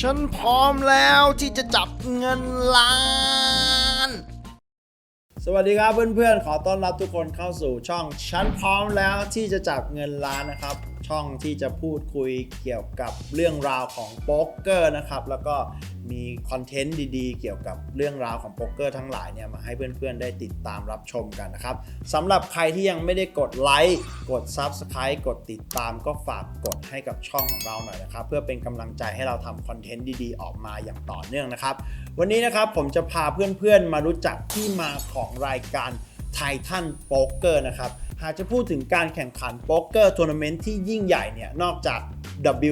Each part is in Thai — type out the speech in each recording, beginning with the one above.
ฉันพร้อมแล้วที่จะจับเงินล้าน สวัสดีครับเพื่อนๆ ขอต้อนรับทุกคนเข้าสู่ช่อง ฉันพร้อมแล้วที่จะจับเงินล้านนะครับ ช่องที่จะพูดคุยเกี่ยวกับเรื่องราวของโป๊กเกอร์นะครับ แล้วก็มีคอนเทนต์ดีๆ เกี่ยวกับเรื่องราวของโป๊กเกอร์ทั้งหลายเนี่ยมาให้เพื่อนๆได้ติดตามรับชมกันนะครับสำหรับใครที่ยังไม่ได้กดไลค์กด Subscribe กดติดตามก็ฝากกดให้กับช่องของเราหน่อยนะครับ เพื่อเป็นกำลังใจให้เราทำคอนเทนต์ดีๆ ออกมาอย่างต่อเนื่องนะครับ วันนี้นะครับผมจะพาเพื่อนๆมารู้จักที่มาของรายการไททันโป๊กเกอร์นะครับ หากจะพูดถึงการแข่งขันโป๊กเกอร์ทัวร์นาเมนต์ที่ยิ่งใหญ่เนี่ย นอกจาก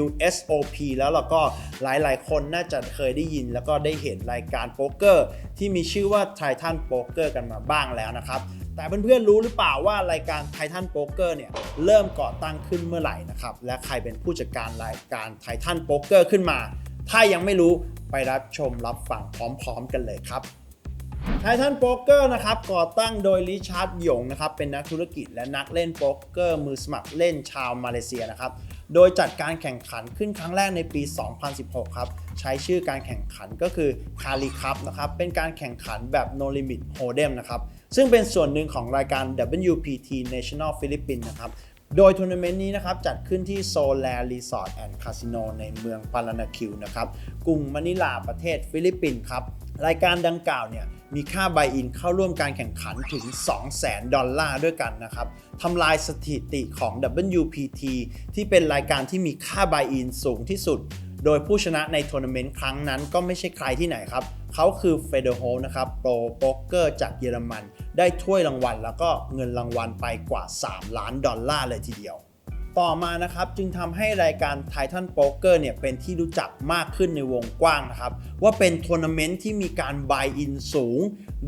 WSOP แล้วเราก็หลายๆ คนน่าจะเคยได้ยินแล้วก็ได้เห็นรายการโป๊กเกอร์ที่มีชื่อว่าไททันโป๊กเกอร์กันมาบ้างแล้วนะครับ แต่เพื่อนๆรู้หรือเปล่าว่ารายการไททันโป๊กเกอร์เนี่ยเริ่มก่อตั้งขึ้นเมื่อไหร่นะครับ และใครเป็นผู้จัดการรายการไททันโป๊กเกอร์ขึ้นมา ถ้ายังไม่รู้ไปรับชมรับฟังพร้อม ๆ กันเลยครับ ไททันโป๊กเกอร์นะครับก่อตั้งโดยริชาร์ดหยงนะครับเป็นนักธุรกิจและนักเล่นโป๊กเกอร์มือสมัครเล่นชาวมาเลเซียนะครับโดยจัดการแข่งขันขึ้นครั้งแรกในปี 2016 ครับ ใช้ชื่อการแข่งขันก็คือคา l ีคัพนะครับ เป็นการแข่งขันแบบ no limit hold'em นะครับ ซึ่งเป็นส่วนหนึ่งของรายการ WPT National Philippines นะครับ โดยทัวร์นาเมนต์นี้นะครับ จัดขึ้นที่โซลารีสอร์ทแอนด์คาสิโนในเมืองปารานาคิวนะครับ กรุงมะนิลาประเทศฟิลิปปินส์ครับ รายการดังกล่าวเนี่ย มีค่าไบอินเข้าร่วมการแข่งขันถึง 200,000 ดอลลาร์ด้วยกันนะครับทำลายสถิติของ WPT ที่เป็นรายการที่มีค่าไบอินสูงที่สุด โดยผู้ชนะในทัวร์นาเมนต์ครั้งนั้นก็ไม่ใช่ใครที่ไหนครับ เขาคือเฟเดโฮนะครับโปรโป๊กเกอร์จากเยอรมัน ได้ถ้วยรางวัลแล้วก็เงินรางวัลไปกว่า 3 ล้านดอลลาร์เลยทีเดียว ต่อมานะครับจึงทำให้รายการไททันโป๊กเกอร์เนี่ยเป็นที่รู้จักมากขึ้นในวงกว้างนะครับ ว่าเป็นทัวร์นาเมนต์ที่มีการบายอินสูง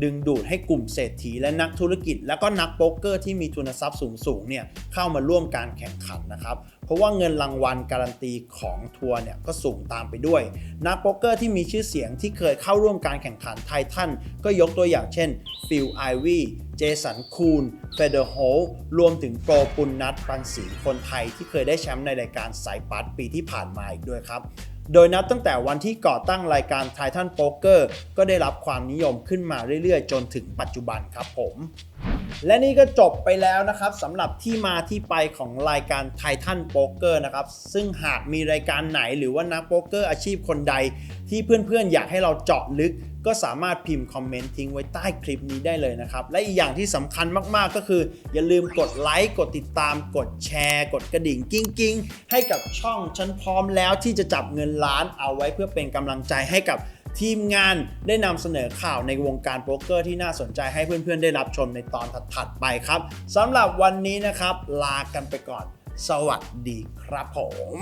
ดึงดูดให้กลุ่มเศรษฐีและนักธุรกิจ และก็นักโป๊กเกอร์ที่มีทุนทรัพย์สูงๆเนี่ยเข้ามาร่วมการแข่งขันนะครับ เพราะว่าเงินรางวัลการันตีของทัวร์เนี่ยก็สูงตามไปด้วย นักโป๊กเกอร์ที่มีชื่อเสียงที่เคยเข้าร่วมการแข่งขันไททันก็ยกตัวอย่างเช่นฟิลไอวีเจสันคูนเฟเดอร์โฮรวมถึงโปรปุณนัทปันศรีคนไทยที่เคยได้แชมป์ในรายการสายปัดปีที่ผ่านมาอีกด้วยครับ โดยนับตั้งแต่วันที่ก่อตั้งรายการไททันโป๊กเกอร์ก็ได้รับความนิยมขึ้นมาเรื่อยๆ จนถึงปัจจุบันครับผม และนี่ก็จบไปแล้วนะครับสำหรับที่มาที่ไปของรายการไททันโป๊กเกอร์นะครับ ซึ่งหากมีรายการไหนหรือว่านักโป๊กเกอร์อาชีพคนใด ที่เพื่อนๆ อยากให้เราเจาะลึก ก็สามารถพิมพ์คอมเมนต์ทิ้งไว้ใต้คลิปนี้ได้เลยนะครับ และอีกอย่างที่สำคัญมากๆก็คือ อย่าลืมกดไลค์กดติดตาม กดแชร์ กดกระดิ่งกิ้งๆให้กับช่องฉันพร้อมแล้วที่จะจับเงินล้านเอาไว้เพื่อเป็นกำลังใจให้กับ ทีมงานได้นำเสนอข่าวในวงการโป๊กเกอร์ที่น่าสนใจให้เพื่อนๆ ได้รับชมในตอนถัดๆไปครับสำหรับวันนี้นะครับ ลากันไปก่อน สวัสดีครับผม